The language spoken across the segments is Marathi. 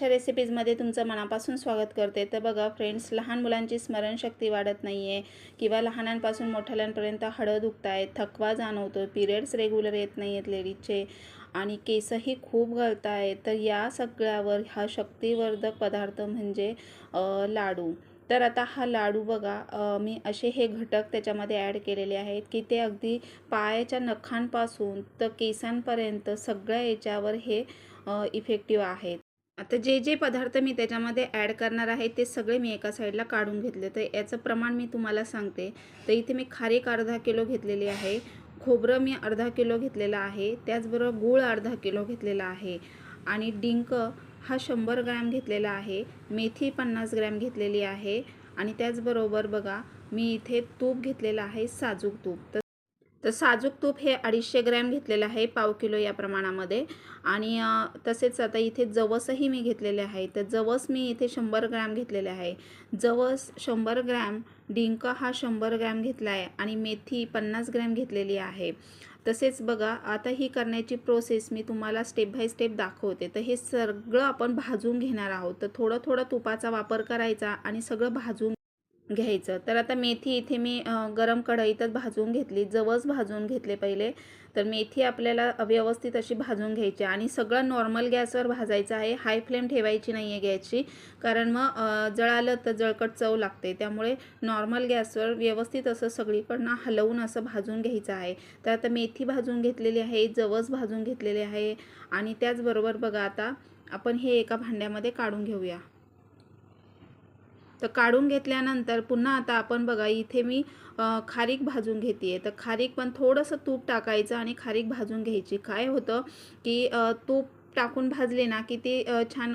अशा रेसिपीजमध्ये तुमचं मनापासून स्वागत करते. तर बघा फ्रेंड्स लहान मुलांची स्मरणशक्ती वाढत नाही आहे किंवा लहानांपासून मोठ्याल्यांपर्यंत हळं दुखत आहेत थकवा जाणवतो पिरियड्स रेग्युलर येत नाही आहेत लेडीजचे आणि केसही खूप गळत आहेत तर या सगळ्यावर हा शक्तिवर्धक पदार्थ म्हणजे लाडू. तर आता हा लाडू बघा मी असे हे घटक त्याच्यामध्ये ॲड केलेले आहेत की ते अगदी पायाच्या नखांपासून तर केसांपर्यंत सगळ्या याच्यावर हे इफेक्टिव्ह आहेत. आता जे जे पदार्थ मी त्याच्यामध्ये ॲड करणार आहे ते सगळे मी एका साईडला काढून घेतले. तर याचं प्रमाण मी तुम्हाला सांगते. तर इथे मी खारीक अर्धा किलो घेतलेली आहे. खोबरं मी अर्धा किलो घेतलेलं आहे. त्याचबरोबर गूळ अर्धा किलो घेतलेला आहे. आणि डिंक हा शंभर ग्रॅम घेतलेला आहे. मेथी पन्नास ग्रॅम घेतलेली आहे. आणि त्याचबरोबर बघा मी इथे तूप घेतलेलं आहे साजूक तूप. तर तर साजूक तूप हे अडीचशे ग्रॅम घेतलेलं आहे पाव किलो या प्रमाणामध्ये. आणि तसेच आता इथे जवसही मी घेतलेले आहे. तर जवस मी इथे शंभर ग्रॅम घेतलेले आहे. जवस शंभर ग्रॅम डिंक हा शंभर ग्रॅम घेतला आहे आणि मेथी पन्नास ग्रॅम घेतलेली आहे. तसेच बघा आता ही करण्याची प्रोसेस मी तुम्हाला स्टेप बाय स्टेप दाखवते. तर हे सगळं आपण भाजून घेणार आहोत. तर थोडं थोडं तुपाचा वापर करायचा आणि सगळं भाजून घ्यायचं. तर आता मेथी इथे मी गरम कढईतच भाजून घेतली. जवस भाजून घेतले पहिले. तर मेथी आपल्याला व्यवस्थित अशी भाजून घ्यायची. आणि सगळं नॉर्मल गॅसवर भाजायचं आहे. हाय फ्लेम ठेवायची नाही आहे गॅसची. कारण मग जळालं तर जळकट चव लागते. त्यामुळे नॉर्मल गॅसवर व्यवस्थित असं सगळीकडनं हलवून असं भाजून घ्यायचं आहे. तर आता मेथी भाजून घेतलेली आहे. जवस भाजून घेतलेले आहे. आणि त्याचबरोबर बघा आता आपण हे एका भांड्यामध्ये काढून घेऊया. तर काढून घेतल्यानंतर पुन्हा आता आपण बघा इथे मी खारीक भाजून घेते तर खारीक पण थोडंसं तूप टाकायचं आणि खारीक भाजून घ्यायची. काय होतं की तूप टाकून भाजले ना की ती छान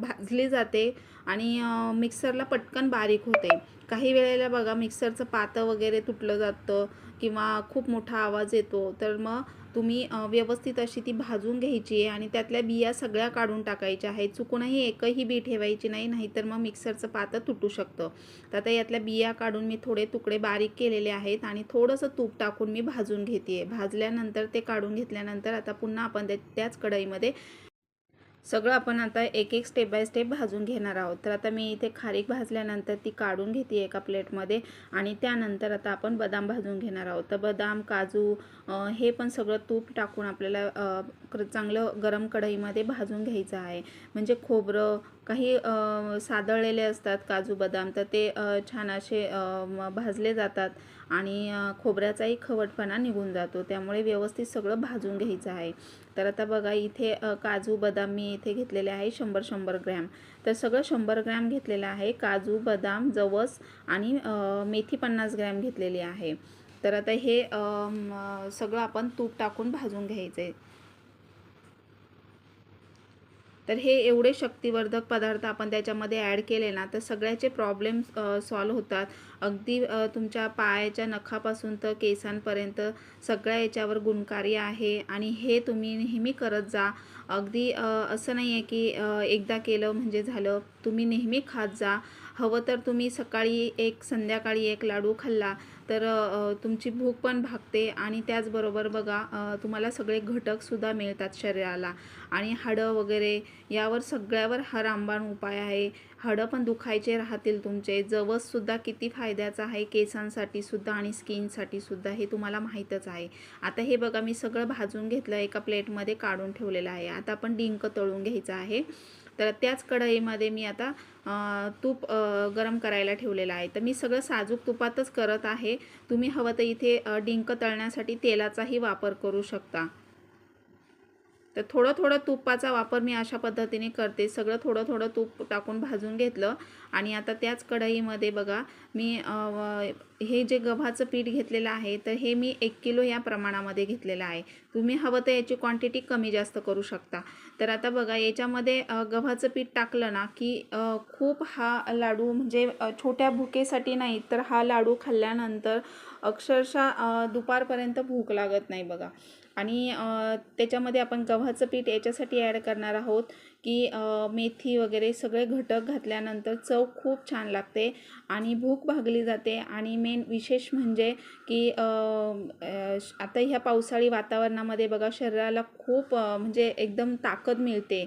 भाजली जाते आणि मिक्सरला पटकन बारीक होते. काही वेळेला बघा मिक्सरचं पातं वगैरे तुटलं जातं किंवा खूप मोठा आवाज येतो. तर मग तुम्ही व्यवस्थित अशी ती भाजून घ्यायची आहे आणि त्यातल्या बिया सगळ्या काढून टाकायच्या आहेत. चुकूनही एकही बी ठेवायची नाही नाहीतर मग मिक्सरचं पातं तुटू शकतं. तर आता यातल्या बिया काढून मी थोडे तुकडे बारीक केलेले आहेत आणि थोडंसं तूप टाकून मी भाजून घेते भाजल्यानंतर ते काढून घेतल्यानंतर आता पुन्हा आपण त्या त्याच कढईमध्ये सगळं आपण आता एक एक स्टेप बाय स्टेप भाजून घेणार आहोत. तर आता मी इथे खारीक भाजल्यानंतर ती काढून घेते एका प्लेटमध्ये आणि त्यानंतर आता आपण बदाम भाजून घेणार आहोत. तर बदाम काजू हे पण सगळं तूप टाकून आपल्याला क- चांगलं गरम कढईमध्ये भाजून घ्यायचं आहे. म्हणजे खोबरं काही सादळलेले असतात काजू बदाम तर ते छान असे भाजले जातात. आणि खोबऱ्याचाही खवटपणा निघून जातो. त्यामुळे व्यवस्थित सगळं भाजून घ्यायचं आहे. तर आता बघा इथे काजू बदाम मी इथे घेतलेले आहे शंभर शंभर ग्रॅम. तर सगळं शंभर ग्रॅम घेतलेलं आहे. काजू बदाम जवस आणि मेथी पन्नास ग्रॅम घेतलेली आहे. तर आता हे सगळं आपण तूप टाकून भाजून घ्यायचं आहे तर हे एवढे शक्तिवर्धक पदार्थ आपण त्याच्यामध्ये ॲड केले ना तर सगळ्याचे प्रॉब्लेम सॉल्व होतात. अगदी तुमच्या पायाच्या नखापासून तर केसांपर्यंत सगळ्या याच्यावर गुणकारी आहे आणि हे तुम्ही नेहमी करत जा. अगदी असं नाही आहे की एकदा केलं म्हणजे झालं. तुम्ही नेहमी खात जा. हवं तर तुम्ही सकाळी एक संध्याकाळी एक लाडू खाल्ला तर तुमची भूक पण भागते आणि त्याचबरोबर बघा तुम्हाला सगळे घटकसुद्धा मिळतात शरीराला. आणि हाडं वगैरे यावर सगळ्यावर हा रामबाण उपाय आहे. हाडं पण दुखायचे राहतील तुमचे. जवससुद्धा किती फायद्याचं आहे केसांसाठी सुद्धा आणि स्किनसाठी सुद्धा हे तुम्हाला माहीतच आहे. आता हे बघा मी सगळं भाजून घेतलं एका प्लेटमध्ये काढून ठेवलेलं आहे. आता आपण डिंक तळून घ्यायचं आहे. तर त्याच कढईमध्ये मी आता तूप गरम करायला ठेवलेलं आहे. तर मी सगळं साजूक तुपातच करत आहे. तुम्ही हवं तर इथे डिंक तळण्यासाठी तेलाचाही वापर करू शकता. तर थोडं थोडं तुपाचा वापर मी अशा पद्धतीने करते. सगळं थोडं थोडं तूप टाकून भाजून घेतलं. आणि आता त्याच कढईमध्ये बघा मी हे जे गव्हाचं पीठ घेतलेलं आहे तर हे मी एक किलो या प्रमाणामध्ये घेतलेलं आहे. तुम्ही हवं तर याची क्वांटिटी कमी जास्त करू शकता. तर आता बघा याच्यामध्ये गव्हाचं पीठ टाकलं ना की खूप हा लाडू म्हणजे छोट्या भुकेसाठी नाही तर हा लाडू खाल्ल्यानंतर अक्षरशः दुपारपर्यंत भूक लागत नाही बघा. आणि त्याच्यामध्ये आपण गव्हाचं पीठ याच्यासाठी ॲड करणार आहोत की मेथी वगैरे सगळे घटक घातल्यानंतर चव खूप छान लागते आणि भूक भागली जाते. आणि मेन विशेष म्हणजे की श- आता ह्या पावसाळी वातावरणामध्ये बघा शरीराला खूप म्हणजे एकदम ताकद मिळते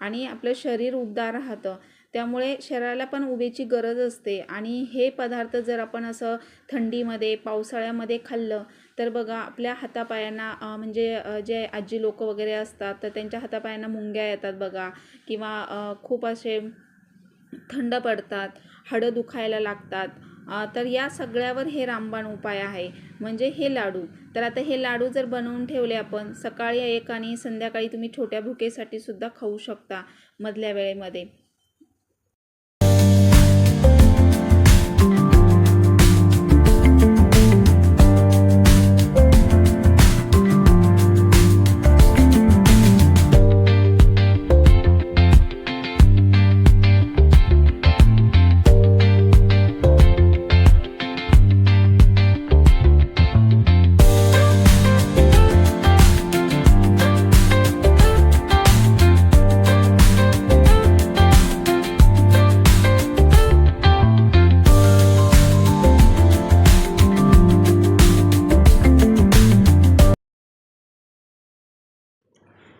आणि आपलं शरीर उबदार राहतं. त्यामुळे शरीराला पण उभेची गरज असते आणि हे पदार्थ जर आपण असं थंडीमध्ये पावसाळ्यामध्ये खाल्लं तर बघा आपल्या हातापायांना म्हणजे जे आजी लोक वगैरे असतात तर त्यांच्या हातापायांना मुंग्या येतात बघा. किंवा खूप असे थंड पडतात हाडं दुखायला लागतात. तर या सगळ्यावर हे रामबाण उपाय आहे. म्हणजे हे लाडू. तर आता हे लाडू जर बनवून ठेवले आपण सकाळी एक आणि संध्याकाळी तुम्ही छोट्या भुकेसाठी सुद्धा खाऊ शकता मधल्या वेळेमध्ये.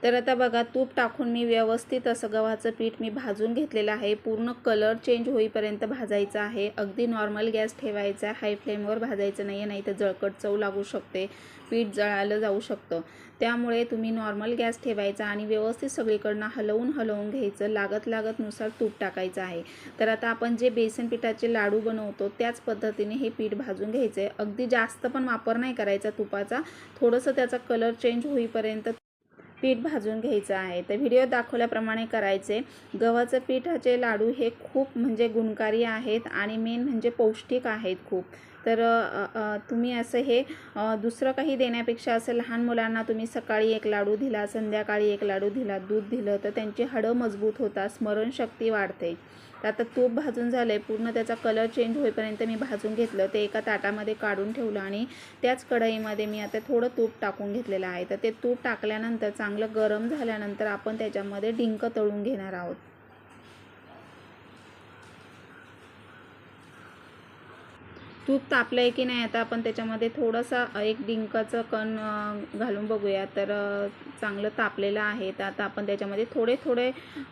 तर आता बघा तूप टाकून मी व्यवस्थित असं गव्हाचं पीठ मी भाजून घेतलेलं आहे. पूर्ण कलर चेंज होईपर्यंत भाजायचं आहे. अगदी नॉर्मल गॅस ठेवायचा आहे. हाय फ्लेमवर भाजायचं नाही आहे नाही तर जळकट चव लागू शकते. पीठ जळालं जाऊ शकतं. त्यामुळे तुम्ही नॉर्मल गॅस ठेवायचा आणि व्यवस्थित सगळीकडनं हलवून हलवून घ्यायचं. लागत लागतनुसार तूप टाकायचं आहे. तर आता आपण जे बेसन पिठाचे लाडू बनवतो त्याच पद्धतीने हे पीठ भाजून घ्यायचं आहे अगदी जास्त पण वापर नाही करायचा तुपाचा. थोडंसं त्याचा कलर चेंज होईपर्यंत पीठ भाजून घ्यायचं आहे. तर व्हिडिओ दाखवल्याप्रमाणे करायचे. गव्हाचं पिठाचे लाडू हे खूप म्हणजे गुणकारी आहेत आणि मेन म्हणजे पौष्टिक आहेत खूप. तर तुम्ही असं हे दुसरं काही देण्यापेक्षा असं लहान मुलांना तुम्ही सकाळी एक लाडू दिला संध्याकाळी एक लाडू दिला दूध दिलं तर त्यांची हाडं मजबूत होतात स्मरणशक्ती वाढते. तर आता तूप भाजून झालं आहे पूर्ण त्याचा कलर चेंज होईपर्यंत मी भाजून घेतलं ते एका ताटामध्ये काढून ठेवलं आणि त्याच कढईमध्ये मी आता थोडं तूप टाकून घेतलेलं आहे. तर ते तूप टाकल्यानंतर चांगलं गरम झाल्यानंतर आपण त्याच्यामध्ये डिंक तळून घेणार आहोत. तूप तापलं आहे की नाही आता आपण त्याच्यामध्ये थोडासा एक डिंकाचं कण घालून बघूया. तर चांगलं तापलेलं आहे. तर आता आपण त्याच्यामध्ये थोडे थोडे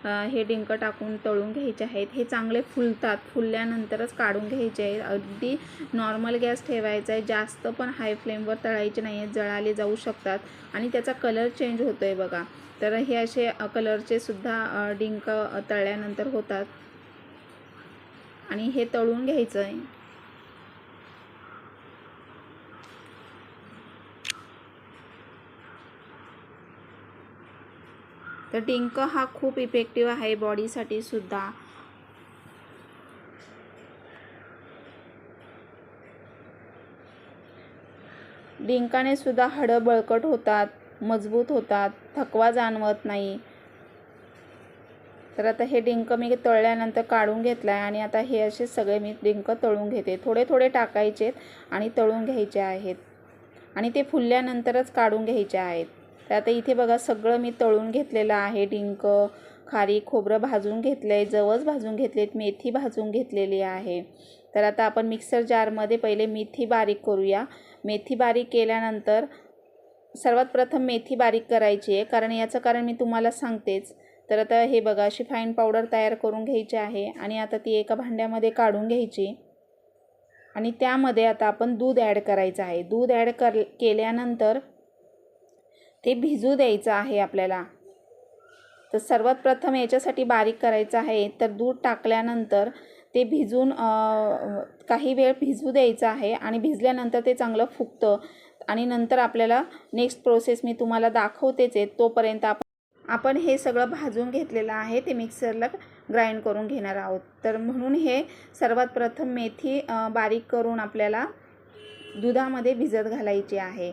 हे डिंक टाकून तळून घ्यायचे आहेत. हे चांगले फुलतात. फुलल्यानंतरच काढून घ्यायचे आहेत. अगदी नॉर्मल गॅस ठेवायचा आहे. जास्त पण हाय फ्लेमवर तळायचे नाही आहेत. जळाले जाऊ शकतात. आणि त्याचा कलर चेंज होतो आहे बघा. तर हे असे कलरचे सुद्धा डिंक तळल्यानंतर होतात. आणि हे तळून घ्यायचं आहे तर डिंक हा खूप इफेक्टिव्ह आहे बॉडीसाठी सुद्धा. डिंकाने सुद्धा हाडं बळकट होतात मजबूत होतात थकवा जाणवत नाही. तर आता हे डिंक मी तळल्यानंतर काढून घेतलं आहे आणि आता हे असे सगळे मी डिंक तळून घेते. थोडे थोडे टाकायचे आणि तळून घ्यायचे आहेत. आणि ते फुलल्यानंतरच काढून घ्यायचे आहेत. तर आता इथे बघा सगळं मी तळून घेतलेलं आहे. डिंक खारी खोबरं भाजून घेतलं आहे जवस भाजून घेतलेत मेथी भाजून घेतलेली आहे. तर आता आपण मिक्सर जारमध्ये पहिले मेथी बारीक करूया. मेथी बारीक केल्यानंतर सर्वात प्रथम मेथी बारीक करायची आहे कारण याचं कारण मी तुम्हाला सांगतेच. तर आता हे बघा अशी फाईन पावडर तयार करून घ्यायची आहे आणि आता ती एका भांड्यामध्ये काढून घ्यायची. आणि त्यामध्ये आता आपण दूध ॲड करायचं आहे. दूध ॲड कर केल्यानंतर ते भिजू द्यायचं आहे आपल्याला. तर सर्वात प्रथम याच्यासाठी बारीक करायचं आहे. तर दूध टाकल्यानंतर ते भिजून काही वेळ भिजू द्यायचं आहे आणि भिजल्यानंतर ते चांगलं फुगतं. आणि नंतर आपल्याला नेक्स्ट प्रोसेस मी तुम्हाला दाखवतेच आहे. तोपर्यंत आपण आपण हे सगळं भाजून घेतलेलं आहे. ते मिक्सरला ग्राइंड करून घेणार आहोत. तर म्हणून हे सर्वात प्रथम मेथी बारीक करून आपल्याला दुधामध्ये भिजत घालायची आहे.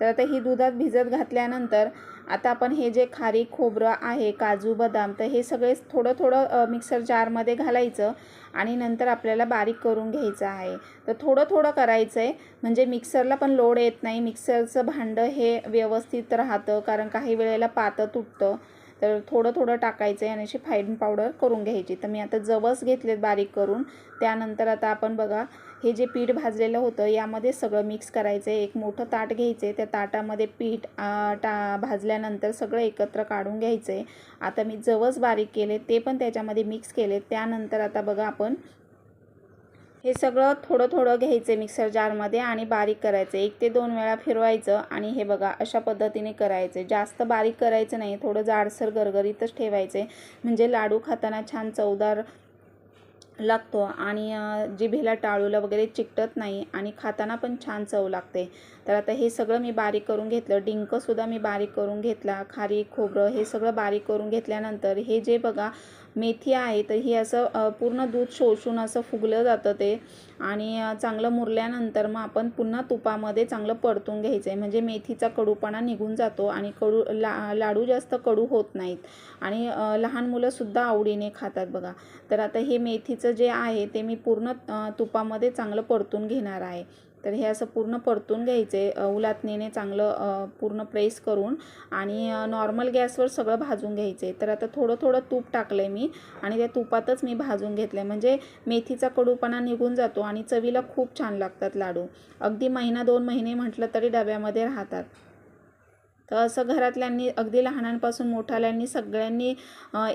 तर आता ही दुधात भिजत घातल्यानंतर आता आपण हे जे खारी खोबरं आहे काजू बदाम तर हे सगळे थोडं थोडं मिक्सर जारमध्ये घालायचं आणि नंतर आपल्याला बारीक करून घ्यायचं आहे. तर थोडं थोडं करायचं आहे म्हणजे मिक्सरला पण लोड येत नाही. मिक्सरचं भांडं हे व्यवस्थित राहतं कारण काही वेळेला पातं तुटतं. तर थोडं थोडं टाकायचं आहे आणि अशी फाईन पावडर करून घ्यायची. तर मी आता जवस घेतलेत बारीक करून. त्यानंतर आता आपण बघा हे जे पीठ भाजलेलं होतं यामध्ये सगळं मिक्स करायचं आहे एक मोठं ताट घ्यायचं आहे त्या ताटामध्ये पीठ टा भाजल्यानंतर सगळं एकत्र काढून घ्यायचं. आहे आता मी जवस बारीक केले ते पण त्याच्यामध्ये मिक्स केले. त्यानंतर आता बघा आपण हे सगळं थोडं थोडं घ्यायचं मिक्सर जारमध्ये आणि बारीक करायचं. एक ते दोन वेळा फिरवायचं आणि हे बघा अशा पद्धतीने करायचं. जास्त बारीक करायचं नाही थोडं जाडसर गरगरीतच ठेवायचे. म्हणजे लाडू खाताना छान चवदार लागतो आणि जिभेला टाळूला वगैरे चिकटत नाही आणि खाताना पण छान चव लागते. तर आता हे सगळं मी बारीक करून घेतलं. डिंकसुद्धा मी बारीक करून घेतला. खारी खोबरं हे सगळं बारीक करून घेतल्यानंतर हे जे बघा मेथी आहे तर ही असं पूर्ण दूध शोषून असं फुगलं जातं ते. आणि चांगलं मुरल्यानंतर मग आपण पुन्हा तुपामध्ये चांगलं परतून घ्यायचं आहे म्हणजे मेथीचा कडूपणा निघून जातो आणि कडू ला लाडू जास्त कडू होत नाहीत. आणि लहान मुलंसुद्धा आवडीने खातात बघा. तर आता हे मेथीचं जे आहे ते मी पूर्ण तुपामध्ये चांगलं परतून घेणार आहे. तर हे असं पूर्ण परतून घ्यायचे उलातणीने चांगलं पूर्ण प्रेस करून आणि नॉर्मल गॅसवर सगळं भाजून घ्यायचे. तर आता थोडं थोडं तूप टाकलं आहे मी आणि त्या तुपातच मी भाजून घेतलं आहे म्हणजे मेथीचा कडूपणा निघून जातो आणि चवीला खूप छान लागतात लाडू. अगदी महिना दोन महिने म्हटलं तरी डब्यामध्ये राहतात. तर असं घरातल्यांनी अगदी लहानांपासून मोठाल्यांनी सगळ्यांनी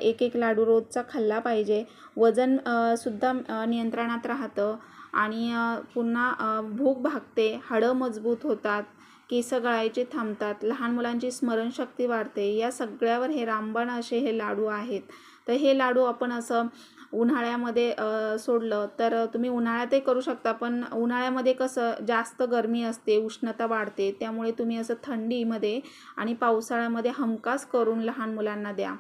एक एक लाडू रोजचा खाल्ला पाहिजे. वजन सुद्धा नियंत्रणात राहतं. आणि पुन्हा भूक भागते हाडं मजबूत होतात केस गळायचे थांबतात लहान मुलांची स्मरणशक्ती वाढते या सगळ्यावर हे रामबाण असे हे लाडू आहेत. तर हे लाडू आपण असं उन्हाळ्यामध्ये सोडलं तर तुम्ही उन्हाळ्यातही करू शकता पण उन्हाळ्यामध्ये कसं जास्त गरमी असते उष्णता वाढते त्यामुळे तुम्ही असं थंडीमध्ये आणि पावसाळ्यामध्ये हमखास करून लहान मुलांना द्या.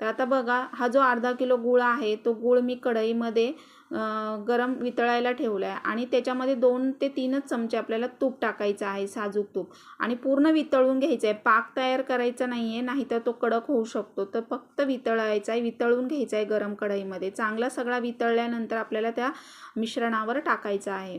तर आता बघा हा जो अर्धा किलो गूळ आहे तो गूळ मी कढईमध्ये गरम वितळायला ठेवलं आहे आणि त्याच्यामध्ये दोन ते तीनच चमचे आपल्याला तूप टाकायचं आहे साजूक तूप. आणि पूर्ण वितळून घ्यायचं आहे पाक तयार करायचा नाही आहे नाहीतर तो कडक होऊ शकतो. तर फक्त वितळायचा आहे वितळून घ्यायचा आहे गरम कढईमध्ये. चांगला सगळा वितळल्यानंतर आपल्याला त्या मिश्रणावर टाकायचा आहे.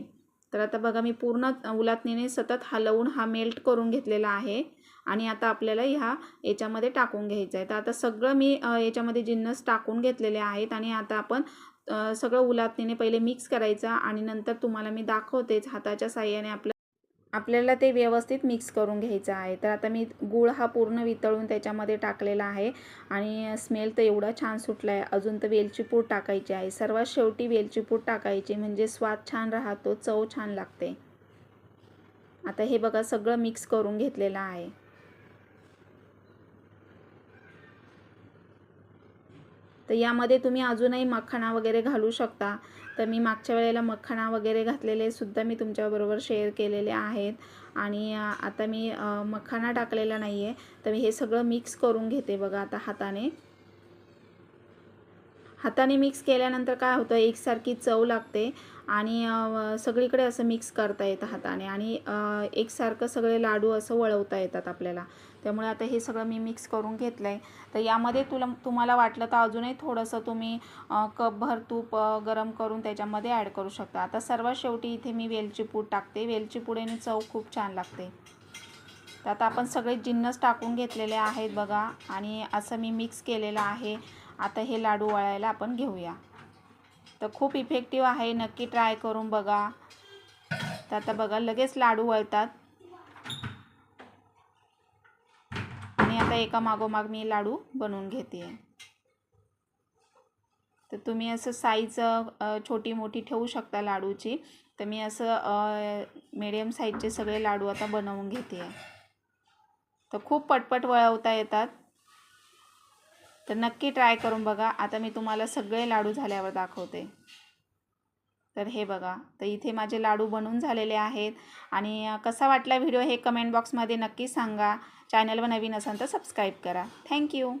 तर आता बघा मी पूर्ण उलातणीने सतत हलवून हा मेल्ट करून घेतलेला आहे. आणि आता आपल्याला ह्या याच्यामध्ये टाकून घ्यायचं आहे तर आता सगळं मी याच्यामध्ये जिन्नस टाकून घेतलेले आहेत. आणि आता आपण सगळं उलातणीने पहिले मिक्स करायचं आणि नंतर तुम्हाला मी दाखवतेच हाताच्या साह्याने आपलं आपल्याला ते व्यवस्थित मिक्स करून घ्यायचं आहे. तर आता मी गूळ हा पूर्ण वितळून त्याच्यामध्ये टाकलेला आहे आणि स्मेल तर एवढा छान सुटला आहे अजून तर वेलची पूड टाकायची आहे. सर्वात शेवटी वेलची पूड टाकायची म्हणजे स्वाद छान राहतो चव छान लागते. आता हे बघा सगळं मिक्स करून घेतलेलं आहे. तर यामध्ये तुम्ही अजूनही मखाणा वगैरे घालू शकता. तर मी मागच्या वेळेला मखाणा वगैरे घातलेले सुद्धा मी तुमच्याबरोबर शेअर केलेले आहेत. आणि आता मी मखाणा टाकलेला नाही आहे तर मी हे सगळं मिक्स करून घेते बघा आता हाताने. हाताने मिक्स केल्यानंतर काय होतं एकसारखी चव लागते आणि सगळीकडे असं मिक्स करता येतं हाताने आणि एकसारखं सगळे लाडू असं वळवता येतात आपल्याला. त्यामुळे आता हे सगळं मी मिक्स करून घेतलं आहे तर यामध्ये तुला तुम्हाला वाटलं तर अजूनही थोडंसं तुम्ही कपभर तूप गरम करून त्याच्यामध्ये ॲड करू शकता. आता सर्वात शेवटी इथे मी वेलची पूड टाकते. वेलची पुडेने चव खूप छान लागते. तर आता आपण सगळे जिन्नस टाकून घेतलेले आहेत बघा आणि असं मी मिक्स केलेलं आहे. आता हे लाडू वळायला आपण घेऊया. तर खूप इफेक्टिव्ह आहे नक्की ट्राय करून बघा. तर आता बघा लगेच लाडू वळतात. आणि आता एका मागोमाग मी लाडू बनवून घेते. तर तुम्ही असं साईज छोटी मोठी ठेवू शकता लाडूची. तर मी असं मिडियम साईजचे सगळे लाडू आता बनवून घेते. तर खूप पटपट वळवता येतात. तर नक्की ट्राय करून बघा. आता मी तुम्हाला सगळे लाडू झाल्यावर दाखवते. तर हे बघा. तर इथे माझे लाडू बनवून झालेले आहेत. आणि कसा वाटला व्हिडिओ हे कमेंट बॉक्समध्ये नक्की सांगा. चॅनलवर नवीन असाल तर सबस्क्राईब करा. थँक्यू